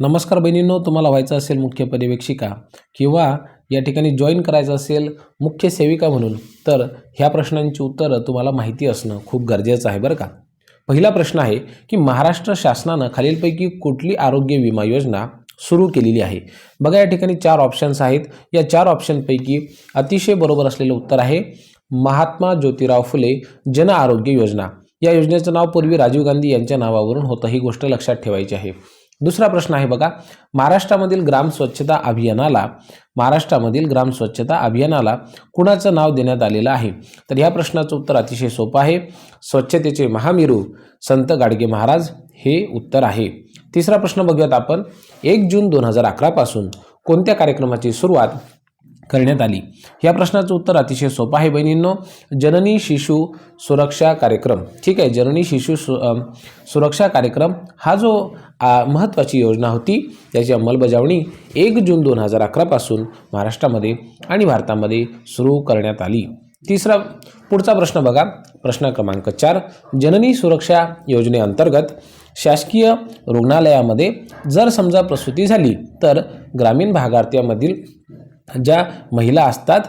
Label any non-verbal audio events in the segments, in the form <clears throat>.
नमस्कार बहिणींनो तुम्हाला व्हायचं असेल मुख्य पर्यवेक्षिका किंवा या ठिकाणी जॉईन करायचं असेल मुख्य सेविका म्हणून तर ह्या प्रश्नांची उत्तरं तुम्हाला माहिती असणं खूप गरजेचं आहे बरं का? पहिला प्रश्न आहे की महाराष्ट्र शासनानं खालीलपैकी कुठली आरोग्य विमा योजना सुरू केलेली आहे? बघा या ठिकाणी चार ऑप्शन्स आहेत. या चार ऑप्शनपैकी अतिशय बरोबर असलेलं उत्तर आहे महात्मा ज्योतिराव फुले जन आरोग्य योजना. या योजनेचं नाव पूर्वी राजीव गांधी यांच्या नावावरून होतं. ही गोष्ट लक्षात ठेवायची आहे. दुसरा प्रश्न आहे बघा. महाराष्ट्रामधील ग्राम स्वच्छता अभियानाला महाराष्ट्रामधील ग्राम स्वच्छता अभियानाला कुणाचं नाव देण्यात आलेलं आहे? तर ह्या प्रश्नाचं उत्तर अतिशय सोपं आहे. स्वच्छतेचे महामेरू संत गाडगे महाराज हे उत्तर आहे. तिसरा प्रश्न बघूयात आपण. एक जून दोन हजार अकरापासून कोणत्या कार्यक्रमाची सुरुवात करण्यात आली. या प्रश्नाचं उत्तर अतिशय सोपं आहे बहिणींनो. जननी शिशु सुरक्षा कार्यक्रम. ठीक आहे जननी शिशु सु सुरक्षा कार्यक्रम हा जो महत्त्वाची योजना होती त्याची अंमलबजावणी एक जून दोन हजार अकरापासून महाराष्ट्रामध्ये आणि भारतामध्ये सुरू करण्यात आली. तिसरा पुढचा प्रश्न बघा. प्रश्न क्रमांक चार. जननी सुरक्षा योजनेअंतर्गत शासकीय रुग्णालयामध्ये जर समजा प्रसूती झाली तर ग्रामीण भागार्थ्यामधील ज्या महिला असतात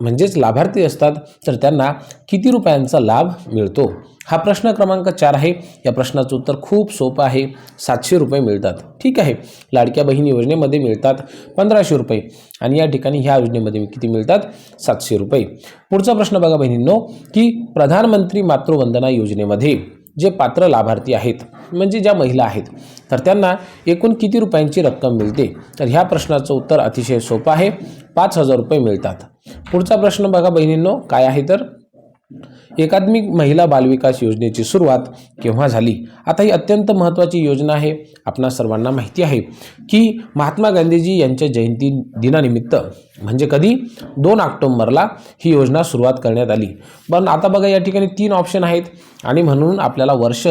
म्हणजेच लाभार्थी असतात तर त्यांना किती रुपयांचा लाभ मिळतो? हा प्रश्न क्रमांक चार आहे. या प्रश्नाचं उत्तर खूप सोपं आहे. सातशे रुपये मिळतात. ठीक आहे. लाडक्या बहीण योजनेमध्ये मिळतात पंधराशे रुपये. आणि या ठिकाणी ह्या योजनेमध्ये किती मिळतात? सातशे रुपये. पुढचा प्रश्न बघा बहिणींनो की प्रधानमंत्री मातृवंदना योजनेमध्ये जे पात्र लाभार्थी आहेत म्हणजे ज्या महिला आहेत तर त्यांना एकूण किती रुपयांची रक्कम मिळते? तर ह्या प्रश्नाचं उत्तर अतिशय सोपं आहे. पाच हजार रुपये मिळतात. पुढचा प्रश्न बघा बहिणींनो काय आहे तर? एकात्मिक महिला बालविकास योजनेची सुरुवात केव्हा झाली? आता ही अत्यंत महत्त्वाची योजना आहे. आपणा सर्वांना माहिती आहे की महात्मा गांधीजी यांच्या जयंती दिनानिमित्त म्हणजे कधी? दोन ऑक्टोंबरला ही योजना सुरुवात करण्यात आली. पण आता बघा या ठिकाणी तीन ऑप्शन आहेत आणि म्हणून आपल्याला वर्ष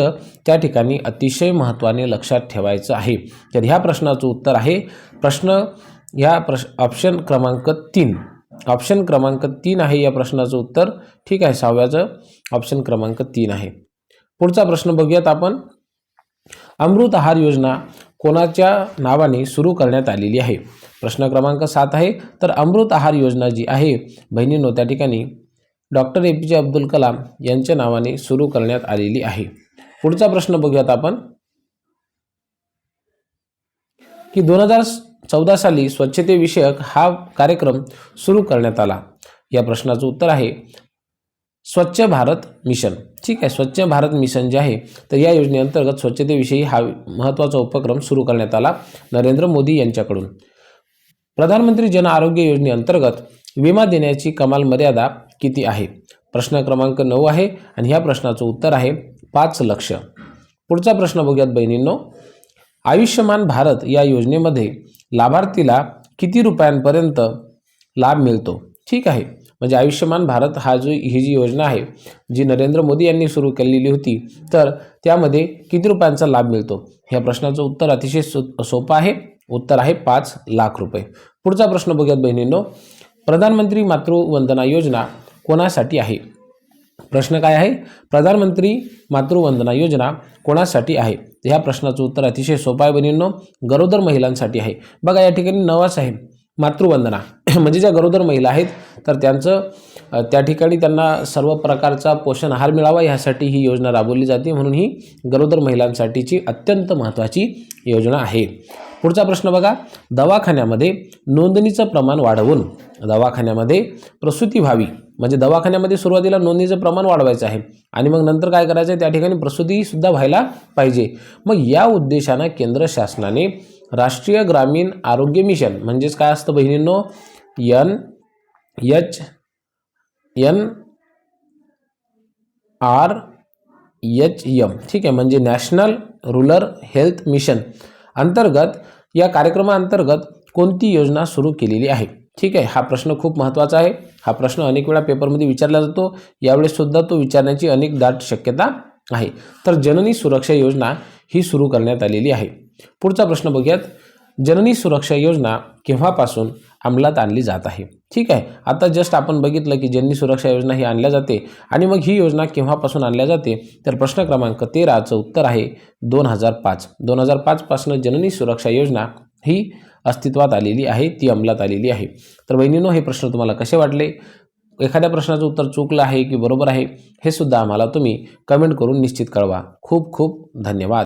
त्या ठिकाणी अतिशय महत्त्वाने लक्षात ठेवायचं आहे. तर ह्या प्रश्नाचं उत्तर आहे प्रश्न या प्रश ऑप्शन क्रमांक तीन. ऑप्शन क्रमांक तीन आहे या प्रश्नाचं उत्तर. ठीक आहे सहाव्याचं ऑप्शन क्रमांक तीन आहे. पुढचा प्रश्न बघूयात आपण. अमृत आहार योजना कोणाच्या नावाने सुरू करण्यात आलेली आहे? प्रश्न क्रमांक सात आहे. तर अमृत आहार योजना जी आहे बहिणींनो त्या ठिकाणी डॉक्टर ए पी जे अब्दुल कलाम यांच्या नावाने सुरू करण्यात आलेली आहे. पुढचा प्रश्न बघूयात आपण. की दोन हजार चौदा साली स्वच्छतेविषयक हा कार्यक्रम सुरू करण्यात आला. या प्रश्नाचं उत्तर आहे स्वच्छ भारत मिशन. ठीक आहे स्वच्छ भारत मिशन जे आहे तर या योजनेअंतर्गत स्वच्छतेविषयी हा महत्त्वाचा उपक्रम सुरू करण्यात आला नरेंद्र मोदी यांच्याकडून. प्रधानमंत्री जन आरोग्य योजनेअंतर्गत विमा देण्याची कमाल मर्यादा किती आहे? प्रश्न क्रमांक नऊ आहे आणि ह्या प्रश्नाचं उत्तर आहे पाच लक्ष. पुढचा प्रश्न बघूयात बहिणींनो. आयुष्यमान भारत या योजनेमध्ये लाभार्थीला किती रुपयांपर्यंत लाभ मिळतो? ठीक आहे. म्हणजे आयुष्यमान भारत हा जो ही जी योजना आहे जी नरेंद्र मोदी यांनी सुरू केलेली होती तर त्यामध्ये किती रुपयांचा लाभ मिळतो? ह्या प्रश्नाचं उत्तर अतिशय सो सोपं आहे. उत्तर आहे पाच लाख रुपये. पुढचा प्रश्न बघूयात बहिणींनो. प्रधानमंत्री मातृवंदना योजना कोणासाठी आहे? प्रश्न काय आहे? प्रधानमंत्री मातृवंदना योजना कोणासाठी आहे? ह्या प्रश्नाचं उत्तर अतिशय सोपं आहे बहिणींनो. गरोदर महिलांसाठी आहे. बघा या ठिकाणी नवास आहे मातृवंदना. <clears throat> म्हणजे ज्या गरोदर महिला आहेत तर त्यांचं त्या ठिकाणी त्यांना सर्व प्रकारचा पोषण आहार मिळावा ह्यासाठी ही योजना राबवली जाते. म्हणून ही गरोदर महिलांसाठीची अत्यंत महत्त्वाची योजना आहे. पुढचा प्रश्न बघा. दवाखान्यामध्ये नोंदणीचं प्रमाण वाढवून दवाखान्यामध्ये प्रसूती व्हावी. म्हणजे दवाखान्यामध्ये सुरुवातीला नोंदणीचं प्रमाण वाढवायचं आहे. आणि मग नंतर काय करायचं आहे त्या ठिकाणी प्रसूतीसुद्धा व्हायला पाहिजे. मग या उद्देशानं केंद्र शासनाने राष्ट्रीय ग्रामीण आरोग्य मिशन म्हणजेच काय असतं बहिणींनो? N H N R H M. ठीक आहे. म्हणजे नॅशनल रुरल हेल्थ मिशन अंतर्गत या कार्यक्रमाअंतर्गत कोणती योजना सुरू केलेली आहे? ठीक आहे हा प्रश्न खूप महत्त्वाचा आहे. हा प्रश्न अनेक वेळा पेपरमध्ये विचारला जातो. यावेळेस सुद्धा तो विचारण्याची अनेक दाट शक्यता आहे. तर जननी सुरक्षा योजना ही सुरू करण्यात आलेली आहे. पुढचा प्रश्न बघूयात. जननी सुरक्षा योजना केव्हापासून अंमलात आणली जात आहे? ठीक आहे आता जस्ट आपण बघितलं की जननी सुरक्षा योजना ही आणल्या जाते आणि मग ही योजना केव्हापासून आणल्या जाते? तर प्रश्न क्रमांक तेराचं उत्तर आहे दोन हजार पाच. दोन हजार पाचपासून जननी सुरक्षा योजना ही अस्तित्वात आलेली आहे ती अंमलात आलेली आहे. तर बहिणीनो हे प्रश्न तुम्हाला कसे वाटले? एखाद्या प्रश्नाचं उत्तर चुकलं आहे की बरोबर आहे हे सुद्धा आम्हाला तुम्ही कमेंट करून निश्चित कळवा. खूप खूप धन्यवाद.